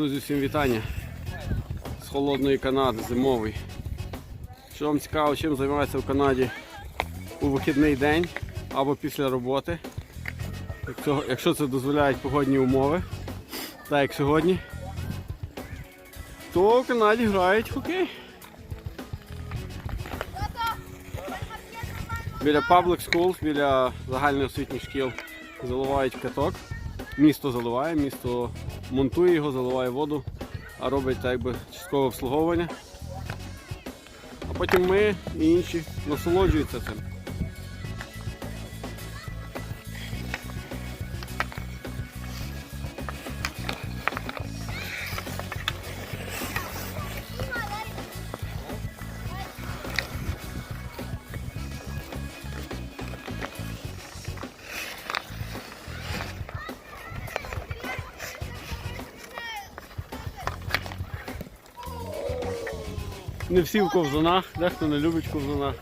Друзі, всім вітання з холодної Канади, зимовий. Що вам цікаво, чим займається в Канаді у вихідний день або після роботи. Якщо, це дозволяють погодні умови, так як сьогодні, то в Канаді грають хокей. Біля public schools, біля загальноосвітніх шкіл заливають каток. Місто заливає, місто монтує його, заливає воду, а робить так якби часткове обслуговування. А потім ми і інші насолоджуються цим. Не всі в ковзанах, дехто не любить в ковзанах.